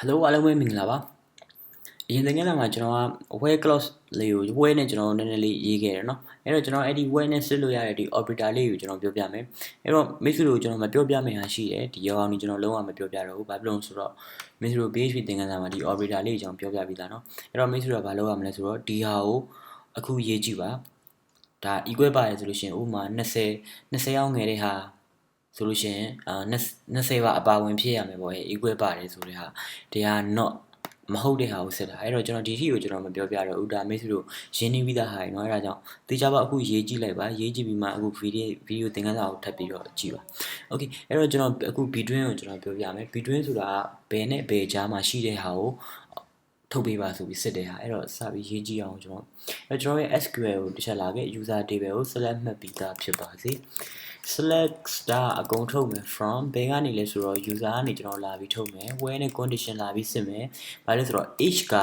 Hello အားလုံးပဲမင်္ဂလာပါအရင်သင်ခန်းစာမှာကျွန်တော်က where clause လေးကို where နဲ့ကျွန်တော်နည်းနည်းလေးရေးခဲ့တယ်เนาะအဲ့တော့ကျွန်တော်အဲ့ဒီ where နဲ့စစ်လို့ရတဲ့ဒီ operator လေးကိုကျွန်တော်ပြောပြမယ်အဲ့တော့မိတ်ဆွေတို့ကျွန်တော်မပြောပြမယ့်ဟာရှိတယ်ဒီရောအောင်ကြီးကျွန်တော်လုံးဝမပြောပြတော့ဘူးဘာဖြစ်လို့ဆိုတော့မိတ်ဆွေတို့ PHP သင်ခန်းစာမှာဒီ operator လေးကိုကျွန်တော်ပြောပြပြီးသားเนาะအဲ့တော့မိတ်ဆွေတို့ကဘာလုပ်ရမလဲဆိုတော့ဒီဟာကိုအခုရေးကြည့်ပါဒါ equal ပါတယ်ဆိုလို့ရှိရင်ဥပမာ20 20အောင်ငယ်တဲ့ဟာ ဆိုလို့ရှိရင်အာ20ပါအပါဝင်ဖြစ်ရမယ်ပေါ့ဟဲ့ equal ပါတယ်ဆိုတဲ့ဟာတရား not မဟုတ်တဲ့ဟာကိုစစ်တာအဲ့တော့ကျွန်တော်ဒီထီကိုကျွန်တော်မပြောပြတော့ဦးဒါမိတ်ဆွေတို့ရင်းနှီးပြီးသားဟာရယ်เนาะအဲ့ဒါကြောင့်တေချာပါအခုရေးကြည့်လိုက်ပါရေးကြည့်ပြီးမှအခုဗီဒီယိုဗီဒီယိုသင်ခန်းစာကိုထပ်ပြီးတော့ကြည့်ပါโอเคအဲ့တော့ကျွန်တော်အခု between ကိုကျွန်တော်ပြောပြမယ် between ဆိုတာကဘယ်နဲ့ဘယ်ကြားမှာရှိတဲ့ဟာကိုထုတ်ပေးပါဆိုပြီးစစ်တဲ့ဟာအဲ့တော့စပြီးရေးကြည့်အောင်ကျွန်တော်အဲ့ကျွန်တော်ရဲ့ SQL ကိုတစ်ချက်လာခဲ့ user table ကို select မှတ်ပြီးသားဖြစ်ပါစေ select star အကုန်ထုတ်မယ် from ဘယ်ကနေလဲဆိုတော့ user ကနေကျွန်တော်လာပြီးထုတ်မယ် where နဲ့ condition လာပြီးစစ်မယ်ဘာလဲဆိုတော့ h က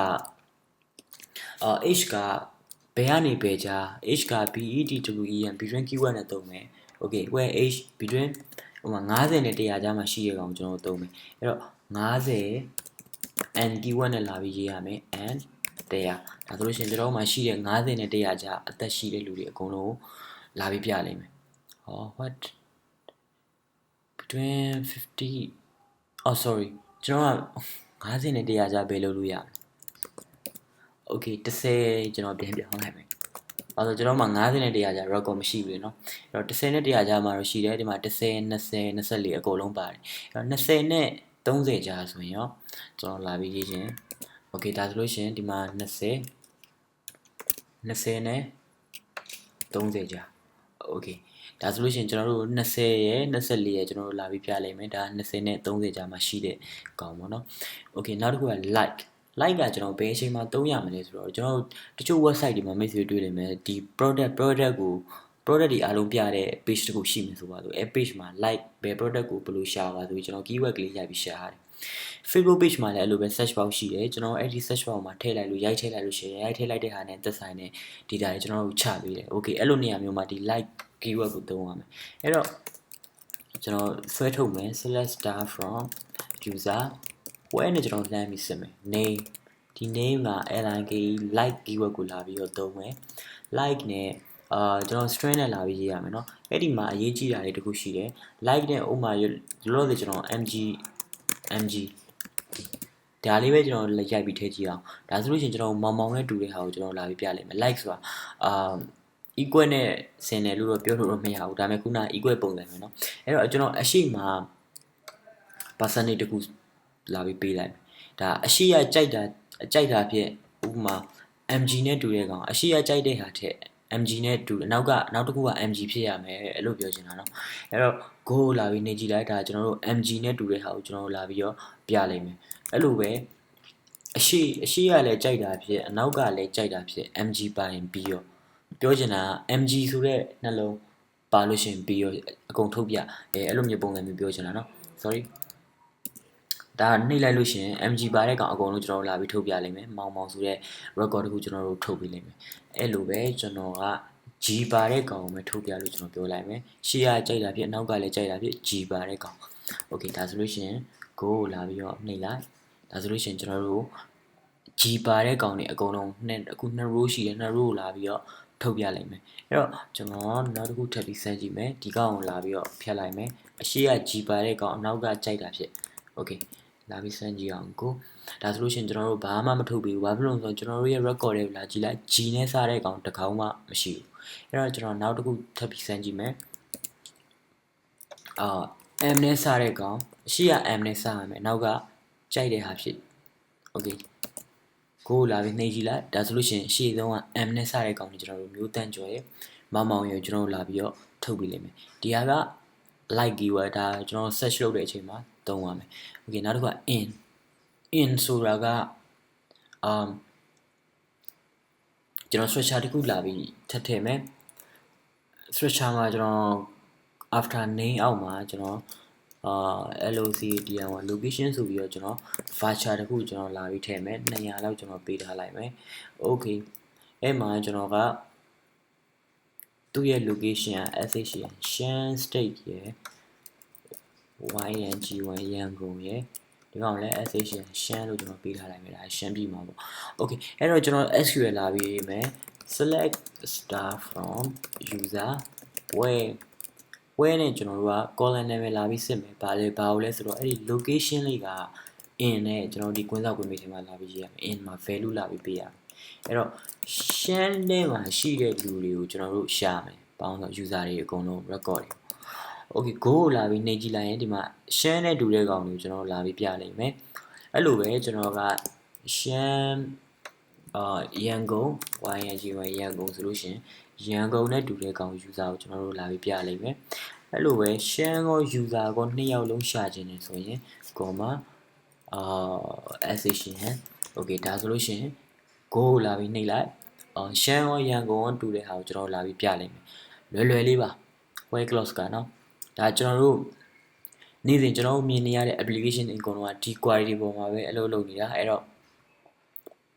အာ h ကဘယ်ကနေဘယ်ကြား h က bedwen between keyword နဲ့သုံးမယ် okay where h between ဟိုမှာ90နဲ့100ကြားမှာရှိရကောင်ကျွန်တော်သုံးမယ်အဲ့တော့90 and keyword နဲ့လာပြီးရေးရမယ် and 100ဒါဆိုလို့ရှိရင်ကျွန်တော်မှာရှိတဲ့90နဲ့100ကြားအသက်ရှိတဲ့လူတွေအကုန်လုံးလာပြီးပြလိမ့်မယ် ဟော what between 50 oh sorry ကျွန်တော်က90နဲ့100ကြားဘယ်လုပ်လို့ရမလဲ okay 30ကျွန်တော်ပြန်ပြောင်းလိုက်မယ်အဲဆိုကျွန်တော်မှာ90နဲ့100ကြား record မရှိဘူးလေနော်အဲ့တော့30နဲ့100ကြားမှာတော့ရှိတယ်ဒီမှာ30 20 24အကုန်လုံးပါတယ်အဲ့တော့20နဲ့30ကြားဆိုရင်ရောကျွန်တော်လာပြီးရေးခြင်း okay ဒါဆိုလို့ရှိရင်ဒီမှာ20 20နဲ့30ကြား okay ဒါဆိုလို့ရှိရင်ကျွန်တော်တို့20ရယ်24ရယ်ကျွန်တော်တို့လာပြီးပြလိုက်မယ်ဒါ20နဲ့30ကြားမှာရှိတဲ့ကောင်ပေါ့နော် okay နောက်တစ်ခုက like like ကကျွန်တော်ဘယ်အချိန်မှာသုံးရမလဲဆိုတော့ကျွန်တော်တချို့ website တွေမှာ message တွေ့လိမ့်မယ်ဒီ product product ကို product တွေအားလုံးပြတဲ့ page တစ်ခုရှိမယ်ဆိုပါဆိုအဲ page မှာ like ဘယ် product ကိုဘယ်လိုရှာပါဆိုပြီးကျွန်တော် keyword ကလေးရိုက်ပြီးရှာရတယ် Facebook page မှာလည်းအဲ့လိုပဲ search box ရှိတယ်ကျွန်တော်အဲ့ဒီ search box မှာထည့်လိုက်လို့ရိုက်ထည့်လိုက်လို့ရှိရင်ရိုက်ထည့်လိုက်တဲ့ဟာနဲ့သက်ဆိုင်တဲ့ data တွေကျွန်တော်တို့ချပေးတယ် okay အဲ့လိုနေရာမျိုးမှာဒီ like keyword ကိုသုံးရမယ်အဲ့တော့ကျွန်တော်ဆွဲထုတ်မယ် select star from user where နဲ့ကျွန်တော်လှမ်းပြီးစစ်မယ် name ဒီ name က link like keyword ကိုလာပြီးတော့သုံးမယ် like နဲ့အာကျွန်တော် string နဲ့လာပြီးရေးရမယ်เนาะအဲ့ဒီမှာအရေးကြီးတာတွေတခုရှိတယ် like နဲ့ဥမာလောလောဆယ်ကျွန်တော် mg mg ဒါလေးပဲကျွန်တော်လက်ရိုက်ပြီးထည့်ကြည့်အောင်ဒါဆိုလို့ရှိရင်ကျွန်တော်မောင်မောင်နဲ့တူတဲ့ဟာကိုကျွန်တော်လာပြီးပြလိုက်မယ် like ဆိုတာအာ equal နဲ့ဆင်တယ်လို့တော့ပြောလို့တော့မရဘူးဒါပေမဲ့ခုန equal ပုံစံပဲเนาะအဲ့တော့ကျွန်တော်အရှိမ percentage တခုလာပြီးပေးလိုက်ဒါအရှိရကြိုက်တာကြိုက်တာဖြစ်ဥပမာ mg နဲ့တူတဲ့ကောင်အရှိရကြိုက်တဲ့ဟာထက် mg နဲ့တူနောက်ကနောက်တစ်ခုက mg ဖြစ်ရမယ်အဲ့လိုပြောချင်တာเนาะအဲ့တော့ go လာပြီးနေကြည့်လိုက်ဒါကျွန်တော်တို့ mg နဲ့တူတဲ့ဟာကိုကျွန်တော်တို့လာပြီးတော့ပြလိုက်မယ်အဲ့လိုပဲအရှိအရှိကလည်းကြိုက်တာဖြစ်အနောက်ကလည်းကြိုက်တာဖြစ် mg ပိုင်းပြီးရောပြောချင်တာက mg ဆိုတဲ့နှလုံးပါလို့ရှင်ပြီးရောအကုန်ထုတ်ပြအဲအဲ့လိုမျိုးပုံစံမျိုးပြောချင်တာနော် sorry ဒါနှိပ်လိုက်လို့ရှင် mg ပါတဲ့ကောင်အကုန်လုံးကျွန်တော်တို့လာပြီးထုတ်ပြလိမ့်မယ်မောင်မောင်ဆိုတဲ့ record တခုကျွန်တော်တို့ထုတ်ပြလိမ့်မယ်အဲ့လိုပဲကျွန်တော်က G ပါတဲ့ကောင်ကိုပဲထုတ်ပြလို့ကျွန်တော်ပြောလိုက်မယ်ရှေ့ကကြိုက်တာဖြစ်အနောက်ကလည်းကြိုက်တာဖြစ် G ပါတဲ့ကောင် okay ဒါဆိုလို့ရှိရင် go ကိုလာပြီးတော့နှိပ်လိုက်ဒါဆိုလို့ရှိရင်ကျွန်တော်တို့ G ပါတဲ့ကောင်တွေအကုန်လုံးနှစ်အခု2 row ရှိတယ်2 row ကိုလာပြီးတော့ထုတ်ပြလိုက်မယ်အဲ့တော့ကျွန်တော်နောက်တစ်ခုထပ်ပြီးစမ်းကြည့်မယ်ဒီကောင်ကိုလာပြီးတော့ဖြတ်လိုက်မယ်အရှိက G ပါတဲ့ကောင်အနောက်ကကြိုက်တာဖြစ် okay လာပြီးစမ်းကြည့်အောင်ကိုဒါဆိုလို့ရှိရင်ကျွန်တော်တို့ဘာမှမထုတ်ပေးဘူးဘာဖြစ်လို့လဲဆိုတော့ကျွန်တော်တို့ရဲ့ record တွေကိုလာကြည့်လိုက် G နဲ့စားတဲ့ကောင်တစ်ကောင်မှမရှိဘူးအဲ့တော့ကျွန်တော်နောက်တစ်ခုထပ်ပြီးစမ်းကြည့်မယ်အာ M နဲ့စားတဲ့ကောင်အရှိက M နဲ့စားရမယ်နောက်ကကြိုက်တဲ့ဟာဖြစ် okay ကိုလာပြီးနှိပ်ကြည့်လိုက်ဒါဆိုလို့ရှိရင်အရှိဆုံးက M နဲ့စားတဲ့ကောင်ကိုကျွန်တော်တို့မျိုးတန့်ကျော်ရဲ့မောင်မောင်ရကျွန်တော်တို့လာပြီးတော့ထုတ်ပြီးလိမ့်မယ်ဒီဟာက like keyword ဒါကျွန်တော် search လုပ်တဲ့အချိန်မှာ သုံးရမယ်။ Okay နောက်တစ်ခုက in in ဆိုတာက um ကျွန်တော် structure တစ်ခုလာပြီးထပ်ထည့်မယ် structure မှာကျွန်တော် after name အောက်မှာကျွန်တော်အာ LOCDN 1 location ဆိုပြီးတော့ကျွန်တော် voucher တခုကျွန်တော်လာပြီးထည့်မယ်200လောက်ကျွန်တော်ပေးထားလိုက်မယ် okay အဲ့မှာကျွန်တော်ကသူ့ရဲ့ location က SH ရ Shan State ရ ယ် YNG1 ရန်ကုန်ရယ်ဒီဒီကောင်လည်း session ရှမ်းလို့ကျွန်တော်ပေးထားလိုက်မယ်ဒါရှမ်းပြည်မှာပေါ့ okay အဲ့တော့ကျွန်တော် SQL လာပြီးရေးမယ် select star from user where where နဲ့ကျွန်တော်တို့က column name လာပြီးစစ်မယ်ဘာလဲဘာလို့လဲဆိုတော့အဲ့ဒီ location လေးက in နဲ့ကျွန်တော်ဒီကွင်းဆောက်ကွင်းမိတ်ထဲမှာလာပြီးရေးရမယ် in မှာ value လာပြီးပေးရမယ်အဲ့တော့ရှမ်းထဲမှာရှိတဲ့လူတွေကိုကျွန်တော်တို့ရှာမယ်ပေါင်းတော့ user တွေအကုန်လုံး record တွေ okay go ကိုလာပြီးနှိပ်ကြည့်လိုက်ရင်ဒီမှာရှမ်းနဲ့တူတဲ့ကောင်တွေကိုကျွန်တော်တို့လာပြီးပြလိုက်မယ်အဲ့လိုပဲကျွန်တော်ကရှမ်းအာရန်ကုန် YNG1 ရန်ကုန်ဆိုလို့ရှိရင်ရန်ကုန်နဲ့တူတဲ့ကောင် user ကိုကျွန်တော်တို့လာပြီးပြလိုက်မယ်အဲ့လိုပဲရှမ်းကော user ကောနှစ်ယောက်လုံးရှာခြင်းနေဆိုရင် comma အာ session okay ဒါဆိုလို့ရှိရင် go ကိုလာပြီးနှိပ်လိုက်အော်ရှမ်းရောရန်ကုန်ရောတူတဲ့ဟာကိုကျွန်တော်လာပြီးပြလိုက်မယ်လွယ်လွယ်လေးပါ web clause ကနော် ဒါကျွန်တော်တို့နေ့စဉ်ကျွန်တော်တို့မြင်နေရတဲ့ application တွေအကုန်လုံးကဒီ query ပေါ်မှာပဲအလုပ်လုပ်နေတာအဲ့တော့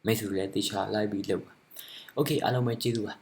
မိတ်ဆွေတွေလည်းတေချာလိုက်ပြီးလုပ်ပါ okay အားလုံးပဲကျေးဇူးပါ